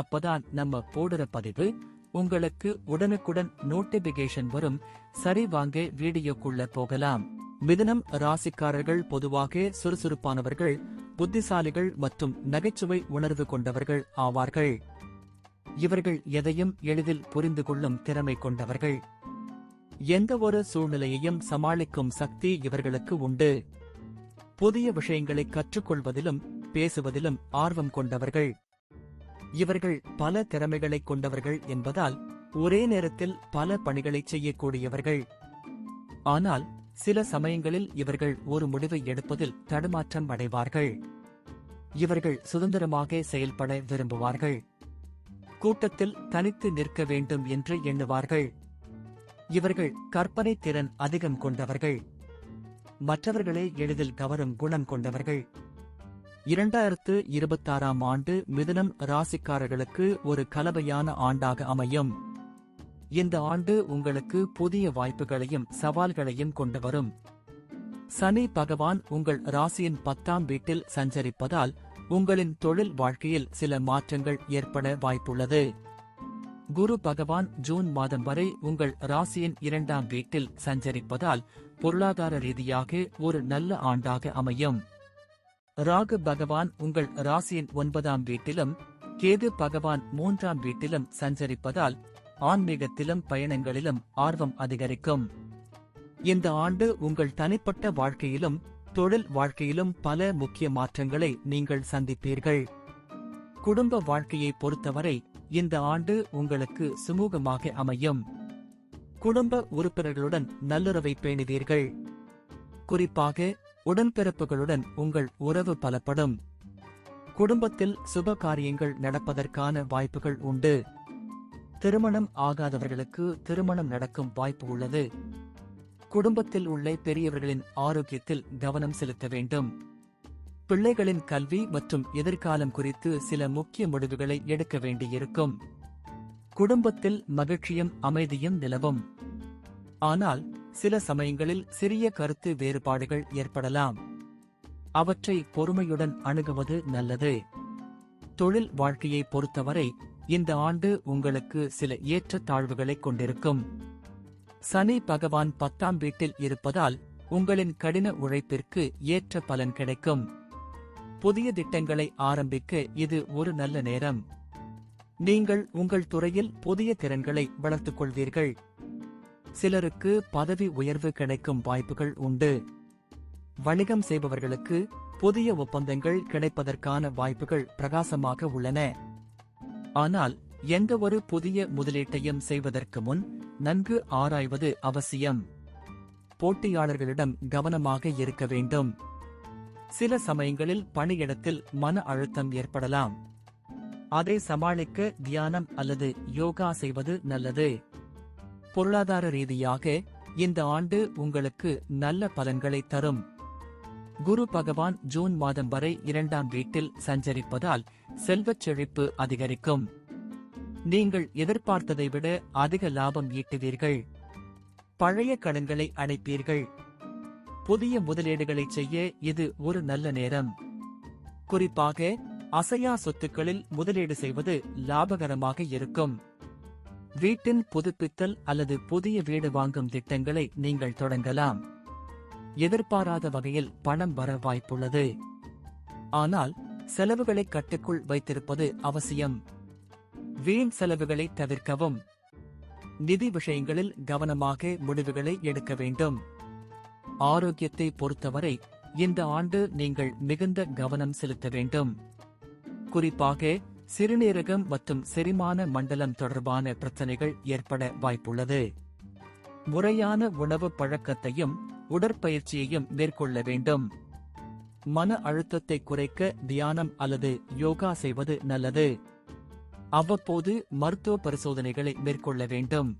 அப்பதான் நம்ம போடுற பதிவு உங்களுக்கு உடனுக்குடன் நோட்டிபிகேஷன் வரும். சரி வாங்க வீடியோக்குள்ள போகலாம். மிதனம் ராசிக்காரர்கள் பொதுவாக சுறுசுறுப்பானவர்கள் புத்திசாலிகள் மற்றும் நகைச்சுவை உணர்வு கொண்டவர்கள் ஆவார்கள். இவர்கள் எதையும் எளிதில் புரிந்து கொள்ளும் திறமை கொண்டவர்கள். எந்த ஒரு சூழ்நிலையையும் சமாளிக்கும் சக்தி இவர்களுக்கு உண்டு. புதிய விஷயங்களை கற்றுக்கொள்வதிலும் பேசுவதிலும் ஆர்வம் கொண்டவர்கள். இவர்கள் பல திறமைகளை கொண்டவர்கள் என்பதால் ஒரே நேரத்தில் பல பணிகளை செய்யக்கூடியவர்கள். ஆனால் சில சமயங்களில் இவர்கள் ஒரு முடிவை எடுப்பதில் தடுமாற்றம் அடைவார்கள். இவர்கள் சுதந்திரமாக செயல்பட விரும்புவார்கள். கூட்டத்தில் தனித்து நிற்க வேண்டும் என்று எண்ணுவார்கள். இவர்கள் கற்பனை திறன் அதிகம் கொண்டவர்கள். மற்றவர்களை எளிதில் கவரும் குணம் கொண்டவர்கள். இரண்டாயிரத்து இருபத்தாறாம் ஆண்டு மிதுனம் ராசிக்காரர்களுக்கு ஒரு கலவையான ஆண்டாக அமையும். இந்த ஆண்டு உங்களுக்கு புதிய வாய்ப்புகளையும் சவால்களையும் கொண்டு வரும். சனி பகவான் உங்கள் ராசியின் பத்தாம் வீட்டில் சஞ்சரிப்பதால் உங்களின் தொழில் வாழ்க்கையில் சில மாற்றங்கள் ஏற்பட வாய்ப்புள்ளது. குரு பகவான் ஜூன் மாதம் வரை உங்கள் ராசியின் இரண்டாம் வீட்டில் சஞ்சரிப்பதால் பொருளாதார ரீதியாக ஒரு நல்ல ஆண்டாக அமையும். ராகு பகவான் உங்கள் ராசியின் ஒன்பதாம் வீட்டிலும் கேது பகவான் மூன்றாம் வீட்டிலும் சஞ்சரிப்பதால் ஆன்மீகத்திலும் பயணங்களிலும் ஆர்வம் அதிகரிக்கும். இந்த ஆண்டு உங்கள் தனிப்பட்ட வாழ்க்கையிலும் தொழில் வாழ்க்கையிலும் பல முக்கிய மாற்றங்களை நீங்கள் சந்திப்பீர்கள். குடும்ப வாழ்க்கையை பொறுத்தவரை இந்த ஆண்டு உங்களுக்கு சுமூகமாக அமையும். குடும்ப உறுப்பினர்களுடன் நல்லுறவை பேணுவீர்கள். குறிப்பாக உடன்பிறப்புகளுடன் உங்கள் உறவு பலப்படும். குடும்பத்தில் சுப காரியங்கள் நடப்பதற்கான வாய்ப்புகள் உண்டு. திருமணம் ஆகாதவர்களுக்கு திருமணம் நடக்கும் வாய்ப்பு உள்ளது. குடும்பத்தில் உள்ள பெரியவர்களின் ஆரோக்கியத்தில் கவனம் செலுத்த வேண்டும். பிள்ளைகளின் கல்வி மற்றும் எதிர்காலம் குறித்து சில முக்கிய முடிவுகளை எடுக்க வேண்டியிருக்கும். குடும்பத்தில் மகிழ்ச்சியும் அமைதியும் நிலவும். ஆனால் சில சமயங்களில் சிறிய கருத்து வேறுபாடுகள் ஏற்படலாம். அவற்றை பொறுமையுடன் அணுகுவது நல்லது. தொழில் வாழ்க்கையை பொறுத்தவரை இந்த ஆண்டு உங்களுக்கு சில ஏற்ற தாழ்வுகளை கொண்டிருக்கும். சனி பகவான் பத்தாம் வீட்டில் இருப்பதால் உங்களின் கடின உழைப்பிற்கு ஏற்ற பலன் கிடைக்கும். புதிய திட்டங்களை ஆரம்பிக்க இது ஒரு நல்ல நேரம். நீங்கள் உங்கள் துறையில் புதிய திறன்களை வளர்த்துக் கொள்வீர்கள். சிலருக்கு பதவி உயர்வு கிடைக்கும் வாய்ப்புகள் உண்டு. வணிகம் செய்பவர்களுக்கு புதிய ஒப்பந்தங்கள் கிடைப்பதற்கான வாய்ப்புகள் பிரகாசமாக உள்ளன. ஆனால் எந்த ஒரு புதிய முதலீட்டையும் செய்வதற்கு முன் நன்கு ஆராய்வது அவசியம். போட்டியாளர்களிடம் கவனமாக இருக்க வேண்டும். சில சமயங்களில் பணியிடத்தில் மன அழுத்தம் ஏற்படலாம். அதை சமாளிக்க தியானம் அல்லது யோகா செய்வது நல்லது. பொருளாதார ரீதியாக இந்த ஆண்டு உங்களுக்கு நல்ல பலன்களை தரும். குரு பகவான் ஜூன் மாதம் வரை இரண்டாம் வீட்டில் சஞ்சரிப்பதால் செல்வச் செழிப்பு அதிகரிக்கும். நீங்கள் எதிர்பார்த்ததை விட அதிக லாபம் ஈட்டுவீர்கள். பழைய கடன்களை அடைப்பீர்கள். புதிய முதலீடுகளை செய்ய இது ஒரு நல்ல நேரம். குறிப்பாக அசையா சொத்துக்களில் முதலீடு செய்வது லாபகரமாக இருக்கும். வீட்டின் புதுப்பித்தல் அல்லது புதிய வீடு வாங்கும் திட்டங்களை நீங்கள் தொடங்கலாம். எதிர்பாராத வகையில் பணம் வர வாய்ப்புள்ளது. ஆனால் செலவுகளை கட்டுக்குள் வைத்திருப்பது அவசியம். வீண் செலவுகளை தவிர்க்கவும். நிதி விஷயங்களில் கவனமாக முடிவுகளை எடுக்க வேண்டும். ஆரோக்கியத்தை பொறுத்தவரை இந்த ஆண்டு நீங்கள் மிகுந்த கவனம் செலுத்த வேண்டும். குறிப்பாக சிறுநீரகம் மற்றும் செரிமான மண்டலம் தொடர்பான பிரச்சனைகள் ஏற்பட வாய்ப்புள்ளது. முறையான உணவு பழக்கத்தையும் உடற்பயிற்சியையும் மேற்கொள்ள வேண்டும். மன அழுத்தத்தை குறைக்க தியானம் அல்லது யோகா செய்வது நல்லது. அவ்வப்போது மருத்துவ பரிசோதனைகளை மேற்கொள்ள வேண்டும்.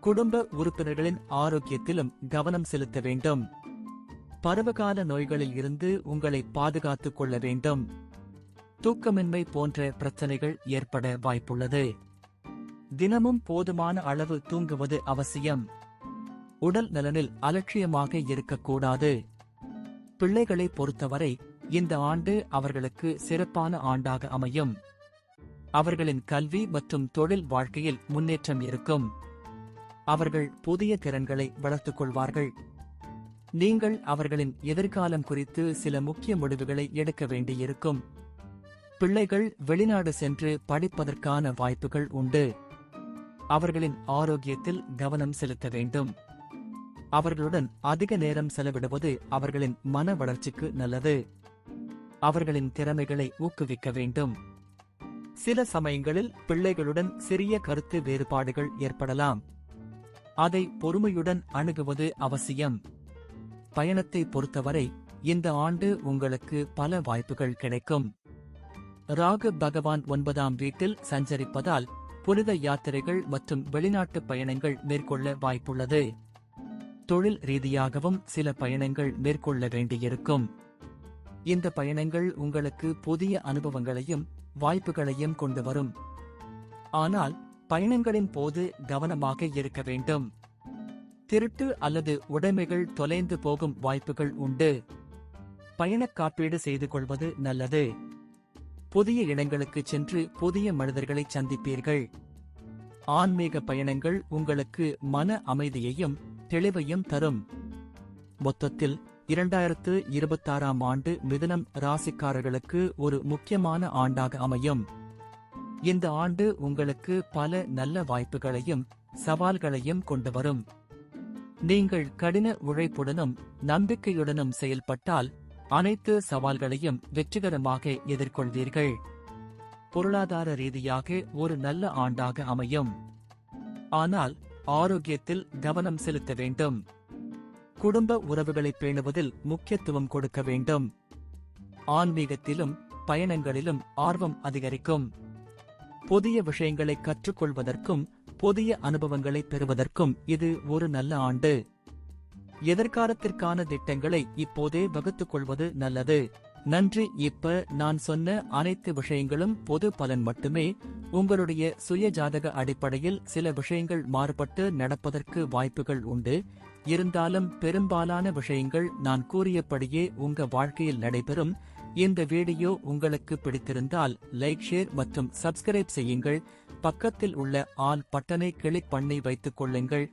குடும்ப உறுப்பினர்களின் ஆரோக்கியத்திலும் கவனம் செலுத்த வேண்டும். பருவகால நோய்களில் இருந்து உங்களை பாதுகாத்துக் கொள்ள வேண்டும். தூக்கமின்மை போன்ற பிரச்சனைகள் ஏற்பட வாய்ப்புள்ளது. தினமும் போதுமான அளவு தூங்குவது அவசியம். உடல் நலனில் அலட்சியமாக இருக்கக்கூடாது. பிள்ளைகளை பொறுத்தவரை இந்த ஆண்டு அவர்களுக்கு சிறப்பான ஆண்டாக அமையும். அவர்களின் கல்வி மற்றும் தொழில் வாழ்க்கையில் முன்னேற்றம் இருக்கும். அவர்கள் புதிய திறன்களை வளர்த்துக் கொள்வார்கள். நீங்கள் அவர்களின் எதிர்காலம் குறித்து சில முக்கிய முடிவுகளை எடுக்க வேண்டியிருக்கும். பிள்ளைகள் வெளிநாடு சென்று படிப்பதற்கான வாய்ப்புகள் உண்டு. அவர்களின் ஆரோக்கியத்தில் கவனம் செலுத்த வேண்டும். அவர்களுடன் அதிக நேரம் செலவிடுவது அவர்களின் மன வளர்ச்சிக்கு நல்லது. அவர்களின் திறமைகளை ஊக்குவிக்க வேண்டும். சில சமயங்களில் பிள்ளைகளுடன் சிறிய கருத்து வேறுபாடுகள் ஏற்படலாம். அதை பொறுமையுடன் அணுகுவது அவசியம். பயணத்தை பொறுத்தவரை இந்த ஆண்டு உங்களுக்கு பல வாய்ப்புகள் கிடைக்கும். ராகு பகவான் ஒன்பதாம் வீட்டில் சஞ்சரிப்பதால் புனித யாத்திரைகள் மற்றும் வெளிநாட்டு பயணங்கள் மேற்கொள்ள வாய்ப்புள்ளது. தொழில் ரீதியாகவும் சில பயணங்கள் மேற்கொள்ள வேண்டியிருக்கும். இந்த பயணங்கள் உங்களுக்கு புதிய அனுபவங்களையும் வாய்ப்புகளையும் கொண்டு வரும். ஆனால் பயணங்களின் போது கவனமாக இருக்க வேண்டும். திருட்டு அல்லது உடைமைகள் தொலைந்து போகும் வாய்ப்புகள் உண்டு. பயணக் காப்பீடு செய்து கொள்வது நல்லது. புதிய இடங்களுக்கு சென்று புதிய மனிதர்களை சந்திப்பீர்கள். ஆன்மீக பயணங்கள் உங்களுக்கு மன அமைதியையும் தெளிவையும் தரும். மொத்தத்தில் இரண்டாயிரத்து இருபத்தாறாம் ஆண்டு மிதுனம் ராசிக்காரர்களுக்கு ஒரு முக்கியமான ஆண்டாக அமையும். இந்த ஆண்டு உங்களுக்கு பல நல்ல வாய்ப்புகளையும் சவால்களையும் கொண்டு வரும். நீங்கள் கடின உழைப்புடனும் நம்பிக்கையுடனும் செயல்பட்டால் அனைத்து சவால்களையும் வெற்றிகரமாக எதிர்கொள்வீர்கள். பொருளாதார ரீதியாக ஒரு நல்ல ஆண்டாக அமையும். ஆனால் ஆரோக்கியத்தில் கவனம் செலுத்த வேண்டும். குடும்ப உறவுகளை பேணுவதில் முக்கியத்துவம் கொடுக்க வேண்டும். ஆன்மீகத்திலும் பயணங்களிலும் ஆர்வம் அதிகரிக்கும். புதிய விஷயங்களை கற்றுக்கொள்வதற்கும் புதிய அனுபவங்களை பெறுவதற்கும் இது ஒரு நல்ல ஆண்டு. எதிர்காலத்திற்கான திட்டங்களை இப்போதே வகுத்துக் கொள்வது நல்லது. நன்றி. இப்ப நான் சொன்ன அனைத்து விஷயங்களும் பொது பலன் மட்டுமே. உங்களுடைய சுய ஜாதக அடிப்படையில் சில விஷயங்கள் மாறுபட்டு நடப்பதற்கு வாய்ப்புகள் உண்டு. இருந்தாலும் பெரும்பாலான விஷயங்கள் நான் கூறியபடியே உங்க வாழ்க்கையில் நடைபெறும். இந்த வீடியோ உங்களுக்கு பிடித்திருந்தால் லைக் ஷேர் மற்றும் சப்ஸ்கிரைப் செய்யுங்கள். பக்கத்தில் உள்ள ஆல் பட்டனை கிளிக் பண்ணி வைத்துக் கொள்ளுங்கள்.